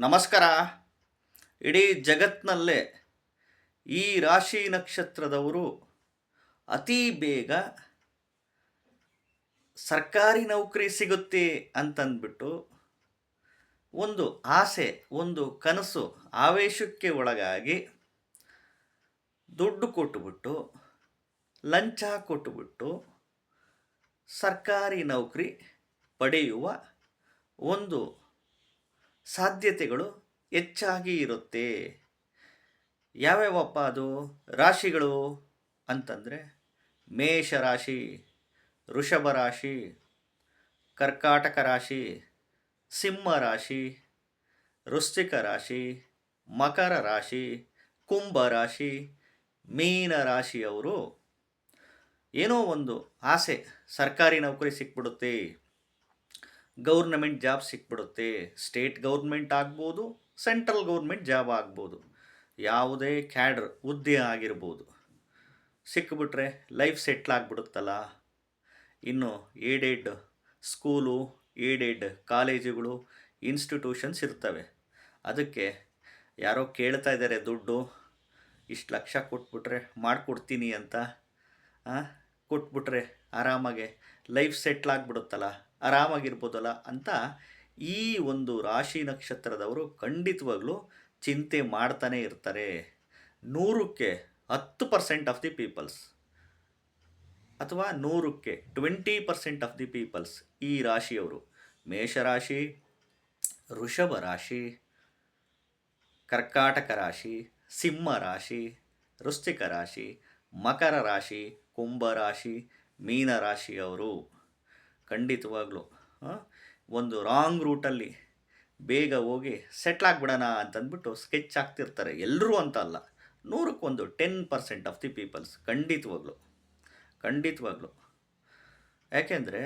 ನಮಸ್ಕಾರ. ಇಡೀ ಜಗತ್ತಿನಲ್ಲೇ ಈ ರಾಶಿ ನಕ್ಷತ್ರದವರು ಅತಿ ಬೇಗ ಸರ್ಕಾರಿ ನೌಕರಿ ಸಿಗುತ್ತೆ ಅಂತಂದ್ಬಿಟ್ಟು ಒಂದು ಆಸೆ, ಒಂದು ಕನಸು ಆವೇಶಕ್ಕೆ ಒಳಗಾಗಿ ದುಡ್ಡು ಕೊಟ್ಟುಬಿಟ್ಟು ಲಂಚ ಕೊಟ್ಟುಬಿಟ್ಟು ಸರ್ಕಾರಿ ನೌಕರಿ ಪಡೆಯುವ ಒಂದು ಸಾಧ್ಯತೆಗಳು ಹೆಚ್ಚಾಗಿ ಇರುತ್ತೆ. ಯಾವ್ಯಾವಪ್ಪ ಅದು? ರಾಶಿಗಳು ಅಂತಂದರೆ ಮೇಷ ರಾಶಿ, ವೃಷಭ ರಾಶಿ, ಕರ್ಕಾಟಕ ರಾಶಿ, ಸಿಂಹ ರಾಶಿ, ವೃಶ್ಚಿಕ ರಾಶಿ, ಮಕರ ರಾಶಿ, ಕುಂಭ ರಾಶಿ, ಮೀನ ರಾಶಿಯವರು ಏನೋ ಒಂದು ಆಸೆ ಸರ್ಕಾರಿ ನೌಕರಿ ಸಿಕ್ಬಿಡುತ್ತೆ. ಗೌರ್ನಮೆಂಟ್ ಜಾಬ್ ಸಿಕ್ಬಿಡುತ್ತೆ. ಸ್ಟೇಟ್ ಗೌರ್ಮೆಂಟ್ ಆಗ್ಬೋದು, ಸೆಂಟ್ರಲ್ ಗೌರ್ಮೆಂಟ್ ಜಾಬ್ ಆಗ್ಬೋದು. ಯಾವುದೇ ಕ್ಯಾಡ್ರ್ ಹುದ್ದೆ ಆಗಿರ್ಬೋದು. ಸಿಕ್ಕಿಬಿಟ್ರೆ ಲೈಫ್ ಸೆಟ್ಲ್ ಆಗಿಬಿಡುತ್ತಲ್ಲ. ಇನ್ನು ಏಡೆಡ್ ಸ್ಕೂಲು, ಏಡೆಡ್ ಕಾಲೇಜುಗಳು, ಇನ್ಸ್ಟಿಟ್ಯೂಷನ್ಸ್ ಇರ್ತವೆ. ಅದಕ್ಕೆ ಯಾರೋ ಕೇಳ್ತಾ ಇದ್ದಾರೆ ದುಡ್ಡು, ಇಷ್ಟು ಲಕ್ಷ ಕೊಟ್ಬಿಟ್ರೆ ಮಾಡಿಕೊಡ್ತೀನಿ ಅಂತ ಕೊಟ್ಬಿಟ್ರೆ ಆರಾಮಾಗೆ ಲೈಫ್ ಸೆಟ್ಲ್ ಆಗಿಬಿಡುತ್ತಲ್ಲ. ಆರಾಮಾಗಿರ್ಬೋದಲ್ಲ ಅಂತ ಈ ಒಂದು ರಾಶಿ ನಕ್ಷತ್ರದವರು ಖಂಡಿತವಾಗ್ಲೂ ಚಿಂತೆ ಮಾಡ್ತಾನೆ ಇರ್ತಾರೆ. ನೂರಕ್ಕೆ ಹತ್ತು ಪರ್ಸೆಂಟ್ ಆಫ್ ದಿ ಪೀಪಲ್ಸ್ ಅಥವಾ ನೂರಕ್ಕೆ twenty percent of the peoples ಈ ರಾಶಿಯವರು. ಮೇಷರಾಶಿ ವೃಷಭ ರಾಶಿ, ಕರ್ಕಾಟಕ ರಾಶಿ, ಸಿಂಹ ರಾಶಿ, ವೃಶ್ಚಿಕ ರಾಶಿ, ಮಕರ ರಾಶಿ, ಕುಂಭ ರಾಶಿ, ಮೀನ ರಾಶಿಯವರು. ಖಂಡಿತವಾಗ್ಲೂ ಒಂದು ರಾಂಗ್ ರೂಟಲ್ಲಿ ಬೇಗ ಹೋಗಿ ಸೆಟ್ಲ್ ಆಗಿಬಿಡೋಣ ಅಂತಂದ್ಬಿಟ್ಟು ಸ್ಕೆಚ್ ಆಗ್ತಿರ್ತಾರೆ ಎಲ್ಲರೂ ಅಂತ ಅಲ್ಲ, ನೂರಕ್ಕೊಂದು ten percent of the peoples ಖಂಡಿತವಾಗ್ಲು ಖಂಡಿತವಾಗ್ಲು. ಯಾಕೆಂದರೆ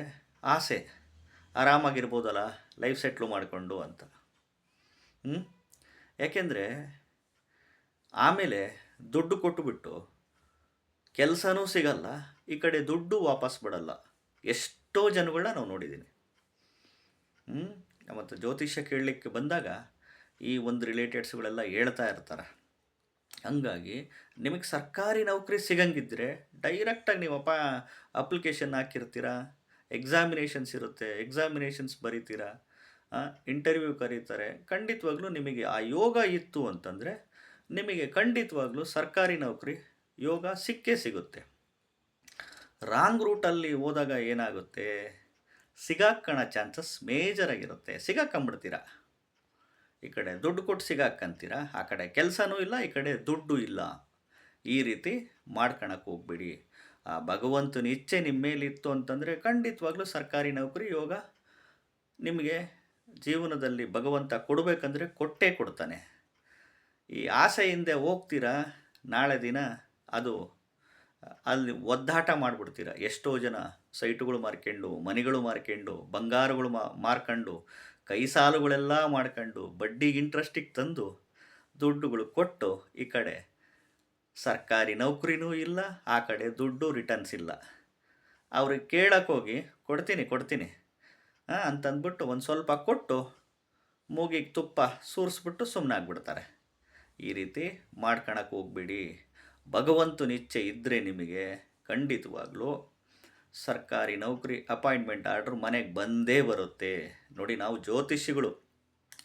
ಆಸೆ, ಆರಾಮಾಗಿರ್ಬೋದಲ್ಲ ಲೈಫ್ ಸೆಟ್ಲು ಮಾಡಿಕೊಂಡು ಅಂತ. ಹ್ಞೂ ಯಾಕೆಂದರೆ ಆಮೇಲೆ ದುಡ್ಡು ಕೊಟ್ಟುಬಿಟ್ಟು ಕೆಲಸನೂ ಸಿಗಲ್ಲ, ಈ ಕಡೆ ದುಡ್ಡು ವಾಪಸ್ ಬಿಡಲ್ಲ. ಎಷ್ಟೋ ಜನಗಳನ್ನ ನಾವು ನೋಡಿದ್ದೀನಿ ಹ್ಞೂ ಮತ್ತು ಜ್ಯೋತಿಷ್ಯ ಕೇಳಲಿಕ್ಕೆ ಬಂದಾಗ ಈ ಒಂದು ರಿಲೇಟೆಡ್ಸ್ಗಳೆಲ್ಲ ಹೇಳ್ತಾ ಇರ್ತಾರೆ. ಹಂಗಾಗಿ ನಿಮಗೆ ಸರ್ಕಾರಿ ನೌಕರಿ ಸಿಗಂಗಿದ್ರೆ ಡೈರೆಕ್ಟಾಗಿ ನೀವು ಅಪ ಅಪ್ಲಿಕೇಶನ್ ಹಾಕಿರ್ತೀರಾ? ಎಕ್ಸಾಮಿನೇಷನ್ಸ್ ಇರುತ್ತೆ, ಎಕ್ಸಾಮಿನೇಷನ್ಸ್ ಬರೀತೀರಾ? ಇಂಟರ್ವ್ಯೂ ಕರೀತಾರೆ. ಖಂಡಿತವಾಗ್ಲೂ ನಿಮಗೆ ಆ ಯೋಗ ಇತ್ತು ಅಂತಂದರೆ ನಿಮಗೆ ಖಂಡಿತವಾಗ್ಲೂ ಸರ್ಕಾರಿ ನೌಕರಿ ಯೋಗ ಸಿಕ್ಕೇ ಸಿಗುತ್ತೆ. ರಾಂಗ್ ರೂಟಲ್ಲಿ ಹೋದಾಗ ಏನಾಗುತ್ತೆ? ಸಿಗಾಕ್ಕಣ ಚಾನ್ಸಸ್ ಮೇಜರಾಗಿರುತ್ತೆ. ಸಿಗಾಕೊಂಬಿಡ್ತೀರ? ಈ ಕಡೆ ದುಡ್ಡು ಕೊಟ್ಟು ಸಿಗಾಕ್ಕಂತೀರ ಆ ಕಡೆ ಕೆಲಸನೂ ಇಲ್ಲ, ಈ ಕಡೆ ದುಡ್ಡು ಇಲ್ಲ. ಈ ರೀತಿ ಮಾಡ್ಕೊಳಕ್ಕೆ ಹೋಗ್ಬಿಡಿ. ಆ ಭಗವಂತನ ಇಚ್ಛೆ ನಿಮ್ಮ ಮೇಲಿತ್ತು ಅಂತಂದರೆ ಖಂಡಿತವಾಗ್ಲೂ ಸರ್ಕಾರಿ ನೌಕರಿ ಯೋಗ ನಿಮಗೆ ಜೀವನದಲ್ಲಿ ಭಗವಂತ ಕೊಡಬೇಕಂದ್ರೆ ಕೊಟ್ಟೇ ಕೊಡ್ತಾನೆ. ಈ ಆಸೆಯಿಂದ ಹೋಗ್ತೀರಾ? ನಾಳೆ ದಿನ ಅದು ಅಲ್ಲಿ ಒದ್ದಾಟ ಮಾಡಿಬಿಡ್ತೀರ. ಎಷ್ಟೋ ಜನ ಸೈಟುಗಳು ಮಾರ್ಕೊಂಡು, ಮನೆಗಳು ಮಾರ್ಕೊಂಡು, ಬಂಗಾರಗಳು ಮಾರ್ಕೊಂಡು, ಕೈ ಸಾಲುಗಳೆಲ್ಲ ಮಾಡ್ಕೊಂಡು ಬಡ್ಡಿಗೆ ಇಂಟ್ರೆಸ್ಟಿಗೆ ತಂದು ದುಡ್ಡುಗಳು ಕೊಟ್ಟು ಈ ಕಡೆ ಸರ್ಕಾರಿ ನೌಕರಿನೂ ಇಲ್ಲ, ಆ ಕಡೆ ದುಡ್ಡು ರಿಟರ್ನ್ಸ್ ಇಲ್ಲ. ಅವ್ರಿಗೆ ಕೇಳಕ್ಕೆ ಹೋಗಿ, ಕೊಡ್ತೀನಿ ಕೊಡ್ತೀನಿ. ಅಂತಂದ್ಬಿಟ್ಟು ಒಂದು ಸ್ವಲ್ಪ ಕೊಟ್ಟು ಮೂಗಿಗೆ ತುಪ್ಪ ಸೂರಿಸ್ಬಿಟ್ಟು ಸುಮ್ಮನೆ ಆಗ್ಬಿಡ್ತಾರೆ ಈ ರೀತಿ ಮಾಡ್ಕೊಳಕ್ಕೆ ಹೋಗ್ಬೇಡಿ. ಭಗವಂತನ ನಿಚ್ಚೆ ಇದ್ದರೆ ನಿಮಗೆ ಖಂಡಿತವಾಗ್ಲೂ ಸರ್ಕಾರಿ ನೌಕರಿ ಅಪಾಯಿಂಟ್ಮೆಂಟ್ ಆರ್ಡ್ರ್ ಮನೆಗೆ ಬಂದೇ ಬರುತ್ತೆ. ನೋಡಿ ನಾವು ಜ್ಯೋತಿಷಿಗಳು.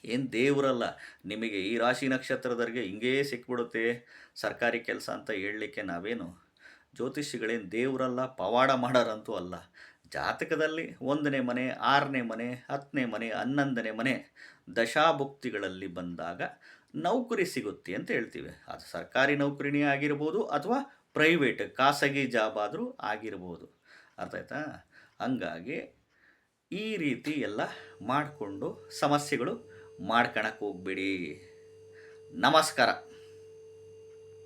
ಏನು ದೇವರಲ್ಲ, ನಿಮಗೆ ಈ ರಾಶಿ ನಕ್ಷತ್ರದವ್ರಿಗೆ ಹಿಂಗೇ ಸಿಕ್ಬಿಡುತ್ತೆ. ಸರ್ಕಾರಿ ಕೆಲಸ ಅಂತ ಹೇಳಲಿಕ್ಕೆ ನಾವೇನು? ಜ್ಯೋತಿಷಿಗಳೇನು ದೇವರಲ್ಲ, ಪವಾಡ ಮಾಡೋರಂತೂ ಅಲ್ಲ. ಜಾತಕದಲ್ಲಿ ಒಂದನೇ ಮನೆ, ಆರನೇ ಮನೆ, ಹತ್ತನೇ ಮನೆ, ಹನ್ನೊಂದನೇ ಮನೆ ದಶಾಭುಕ್ತಿಗಳಲ್ಲಿ ಬಂದಾಗ ನೌಕರಿ ಸಿಗುತ್ತೆ ಅಂತ ಹೇಳ್ತೀವಿ. ಅದು ಸರ್ಕಾರಿ ನೌಕರಿನೇ ಆಗಿರ್ಬೋದು ಅಥವಾ ಪ್ರೈವೇಟ್ ಖಾಸಗಿ ಜಾಬ್ ಆದರೂ ಆಗಿರ್ಬೋದು. ಅರ್ಥ ಆಯ್ತಾ? ಹಂಗಾಗಿ ಈ ರೀತಿ ಎಲ್ಲ ಮಾಡಿಕೊಂಡು ಸಮಸ್ಯೆಗಳು ಮಾಡ್ಕೊಳಕ್ಕೆ ಹೋಗ್ಬೇಡಿ. ನಮಸ್ಕಾರ.